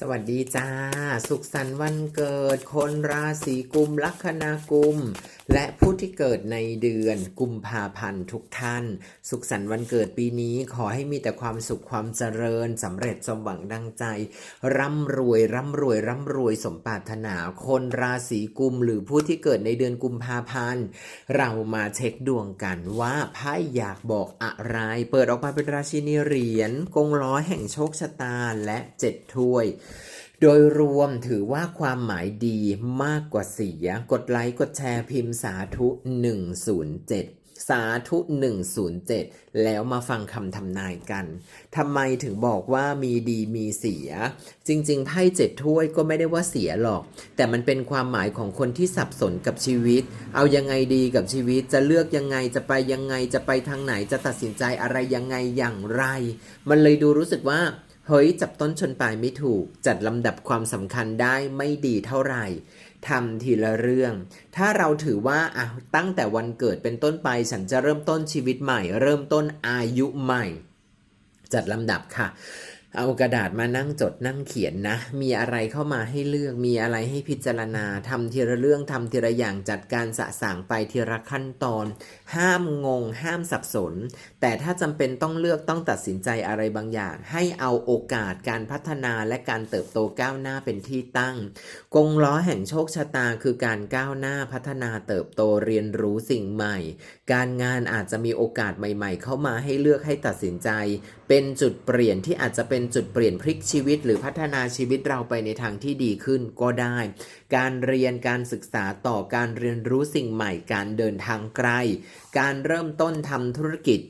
สวัสดีจ้า สุขสันต์วันเกิด คนราศีกุมลัคนากุม และผู้ที่เกิดในเดือนกุมภาพันธ์ทุกท่าน สุขสันต์วันเกิดปีนี้ขอให้มีแต่ความสุขความเจริญสำเร็จสมหวังดังใจ ร่ำรวยร่ำรวยร่ำรวยสมปรารถนา คนราศีกุมหรือผู้ที่เกิดในเดือนกุมภาพันธ์เรามาเช็คดวงกันว่าไพ่อยากบอกอะไร เปิดออกมาเป็นราชินีเหรียญกงล้อแห่งโชคชะตาและเจ็ดถ้วยโดยรวมถือว่าความหมายดีมากกว่าเสีย กดไลค์ กดแชร์พิมพ์สาธุ 107 สาธุ 107 แล้วมาฟังคำทำนายกันทำไมถึงบอกว่ามีดีมีเสีย จริง ๆ ไพ่เจ็ดถ้วยก็ไม่ได้ว่าเสียหรอก แต่มันเป็นความหมายของคนที่สับสนกับชีวิต เอายังไงดีกับชีวิตจะเลือกยังไงจะไปยังไงจะไปทางไหนจะตัดสินใจอะไรยังไงอย่างไร มันเลยดูรู้สึกว่า เฮ้ย จับต้นชนปลายไม่ถูก จัดลำดับความสำคัญได้ไม่ดีเท่าไหร่ทำทีละเรื่อง ถ้าเราถือว่าอะตั้งแต่วันเกิดเป็นต้นไป ฉันจะเริ่มต้นชีวิตใหม่ เริ่มต้นอายุใหม่ จัดลำดับค่ะ เอากระดาษมานั่งจดนั่งเขียนนะ มีอะไรเข้ามาให้เลือก มีอะไรให้พิจารณาทำทีละเรื่องทำทีละอย่างจัดการสะสางไปทีละขั้นตอน ห้ามงง ห้ามสับสน แต่ถ้าจำเป็นต้องเลือกต้องตัดสินใจอะไรบางอย่าง ให้เอาโอกาสการพัฒนาและการเติบโตก้าวหน้าเป็นที่ตั้ง กงล้อแห่งโชคชะตาคือการก้าวหน้าพัฒนาเติบโตเรียนรู้สิ่งใหม่ การงานอาจจะมีโอกาสใหม่ ๆ เข้ามาให้เลือกให้ตัดสินใจ เป็นจุดเปลี่ยนที่อาจจะเป็นจุดเปลี่ยนพลิกชีวิต หรือพัฒนาชีวิตเราไปในทางที่ดีขึ้นก็ได้ การเรียนการศึกษาต่อการเรียนรู้สิ่งใหม่ การเดินทางไกล การเริ่มต้นทำธุรกิจ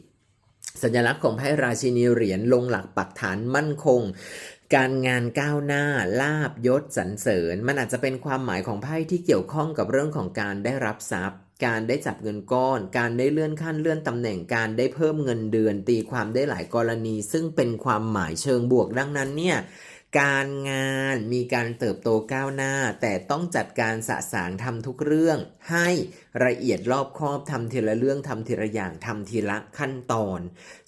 สัญลักษณ์ของไพ่ราชินีเหรียญลงหลักปักฐานมั่นคงการงานก้าวหน้าลาบยศสรรเสริญ มันอาจจะเป็นความหมายของไพ่ที่เกี่ยวข้องกับเรื่องของการได้รับทรัพย์ การได้จับเงินก้อน การได้เลื่อนขั้นเลื่อนตำแหน่ง การได้เพิ่มเงินเดือน ตีความได้หลายกรณี ซึ่งเป็นความหมายเชิงบวกดังนั้นเนี่ยการงานมีการเติบโตก้าวหน้า แต่ต้องจัดการสะสางทำทุกเรื่อง ให้ละเอียดรอบคอบทำทีละเรื่องทำทีละอย่างทำทีละขั้นตอน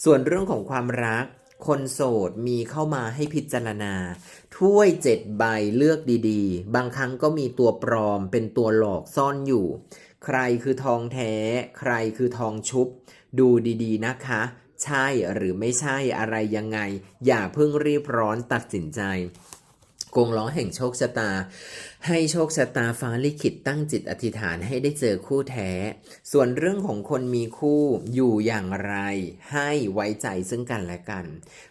ส่วนเรื่องของความรัก คนโสดมีเข้ามาให้พิจารณา ถ้วยเจ็ดใบเลือกดีๆ บางครั้งก็มีตัวปลอมเป็นตัวหลอกซ่อนอยู่ ใครคือทองแท้ ใครคือทองชุบ ดูดีๆนะคะ ใช่หรือไม่ใช่อะไรยังไง อย่าเพิ่งรีบร้อนตัดสินใจ กงล้อแห่งโชคชะตา ให้โชคชะตาฟ้าลิขิตตั้งจิตอธิษฐานให้ได้เจอคู่แท้ ส่วนเรื่องของคนมีคู่อยู่อย่างไร ให้ไว้ใจซึ่งกันและกัน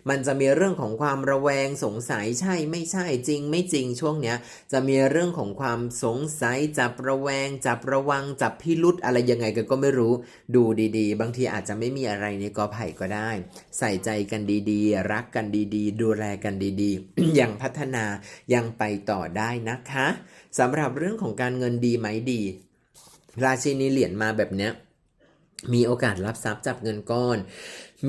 มันจะมีเรื่องของความระแวงสงสัยใช่ไม่ใช่จริง ไม่จริงช่วงเนี้ย จะมีเรื่องของความสงสัยจับระแวง จับระวัง จับพิรุษอะไรยังไงกันก็ไม่รู้ ดูดีๆ บางทีอาจจะไม่มีอะไรในกอไผ่ก็ได้ ใส่ใจกันดีๆ รักกันดีๆ ดูแลกันดีๆยังพัฒนายังไปต่อได้นะคะสำหรับเรื่องของการเงินดีไหมดี ราชินีเหรียญมาแบบเนี้ยมีโอกาสรับทรัพย์จับเงินก้อน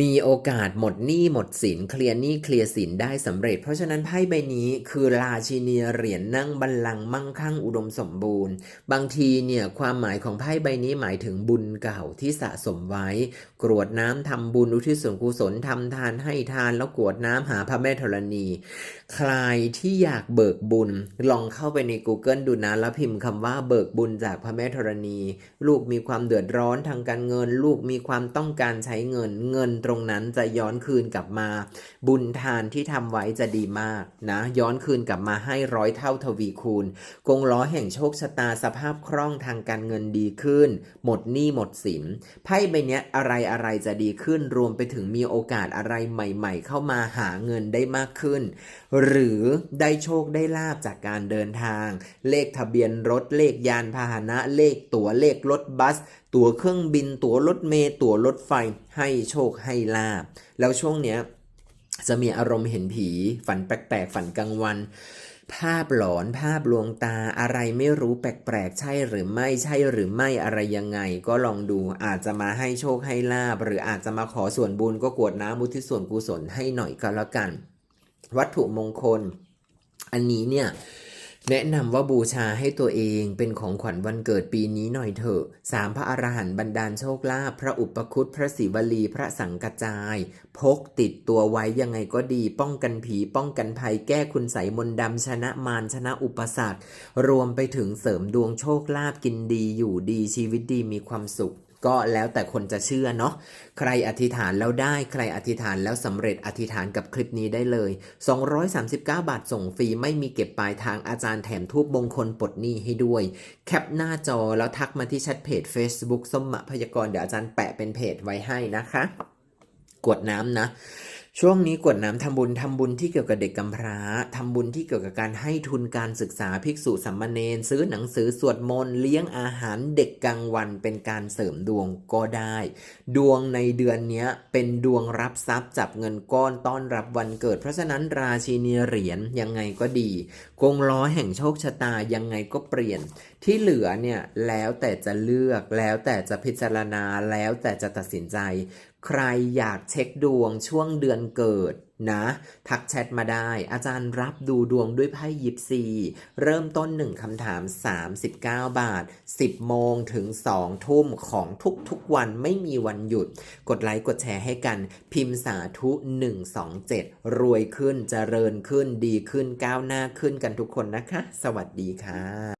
มีโอกาสหมดหนี้หมดสินเคลียร์หนี้เคลียร์สินได้สำเร็จ เพราะฉะนั้นไพ่ใบนี้คือราชินีเหรียญนั่งบัลลังก์มั่งคั่งอุดมสมบูรณ์ บางทีเนี่ยความหมายของไพ่ใบนี้หมายถึงบุญเก่าที่สะสมไว้ กรวดน้ำทำบุญอุทิศส่วนกุศลทำทานให้ทานแล้วกรวดน้ำหาพระแม่ธรณี ใครที่อยากเบิกบุญ ลองเข้าไปใน Google ดูนะแล้วพิมพ์คำว่าเบิกบุญจากพระแม่ธรณี ลูกมีความเดือดร้อนทางการเงิน ลูกมีความต้องการใช้เงินเงินตรงนั้นจะย้อนคืนกลับมา บุญทานที่ทำไว้จะดีมากนะ ย้อนคืนกลับมาให้ร้อยเท่าทวีคูณ กงล้อแห่งโชคชะตาสภาพคล่องทางการเงินดีขึ้น หมดหนี้หมดสินไพ่ใบเนี้ยอะไรอะไรจะดีขึ้นรวมไปถึงมีโอกาสอะไรใหม่ ๆ เข้ามาหาเงินได้มากขึ้น หรือได้โชคได้ลาบจากการเดินทาง เลขทะเบียนรถเลขยานพาหนะเลขตั๋วเลขรถบัส ตั๋วเครื่องบิน ตั๋วรถเมล์ตั๋วรถไฟ ให้โชคให้ลาบ แล้วช่วงเนี้ยจะมีอารมณ์เห็นผี ฝันแปลกๆ ฝันกลางวัน ภาพหลอนภาพลวงตาอะไรไม่รู้แปลกๆ ใช่หรือไม่ใช่หรือไม่อะไรยังไง ก็ลองดูอาจจะมาให้โชคให้ลาบ หรืออาจจะมาขอส่วนบุญก็กวดน้ำมุทิส่วนกุศลให้หน่อยก็แล้วกัน วัตถุมงคล อันนี้เนี่ย แนะนำว่าบูชาให้ตัวเองเป็นของขวัญวันเกิดปีนี้หน่อยเถอะสามพระอรหันต์บันดาลโชคลาภพระอุปคุตพระศิวลีพระสังกจาย พกติดตัวไว้ยังไงก็ดี ป้องกันผีป้องกันภัยแก้คุณใสยมนต์ดำชนะมารชนะอุปสรรค รวมไปถึงเสริมดวงโชคลาภกินดีอยู่ดีชีวิตดีมีความสุข ก็แล้วแต่คนจะเชื่อเนาะ ใครอธิษฐานแล้วได้ ใครอธิษฐานแล้วสำเร็จอธิษฐานกับคลิปนี้ได้เลย 239 บาทส่งฟรี ไม่มีเก็บปลายทางอาจารย์แถมทูบมงคลปลดหนี้ให้ด้วย แคปหน้าจอแล้วทักมาที่แชทเพจ Facebook ส้มมะพยากรเดี๋ยวอาจารย์แปะเป็นเพจไว้ให้นะคะกวดน้ำนะ ช่วงนี้กวดน้ำทำบุญทำบุญที่เกี่ยวกับเด็กกำพร้าทำบุญที่เกี่ยวกับการให้ทุนการศึกษาภิกษุสัมมาเนรซื้อหนังสือสวดมนต์เลี้ยงอาหารเด็กกลางวันเป็นการเสริมดวงก็ได้ ดวงในเดือนนี้เป็นดวงรับทรัพย์จับเงินก้อนต้อนรับวันเกิด เพราะฉะนั้นราชินีเหรียญยังไงก็ดีกงล้อแห่งโชคชะตายังไงก็เปลี่ยน ที่เหลือเนี่ยแล้วแต่จะเลือกแล้วแต่จะพิจารณาแล้วแต่จะตัดสินใจใครอยากเช็คดวงช่วงเดือนเกิดนะ ทักแชทมาได้ อาจารย์รับดูดวงด้วยไพ่ยิปซีเริ่มต้น 1คำถาม 39 บาท 10 โมงถึง 2 ทุ่มของทุกๆวันไม่มีวันหยุด กดไลค์กดแชร์ให้กันพิมพ์สาธุ 127 รวยขึ้นเจริญขึ้นดีขึ้นก้าวหน้าขึ้นกันทุกคนนะคะ สวัสดีค่ะ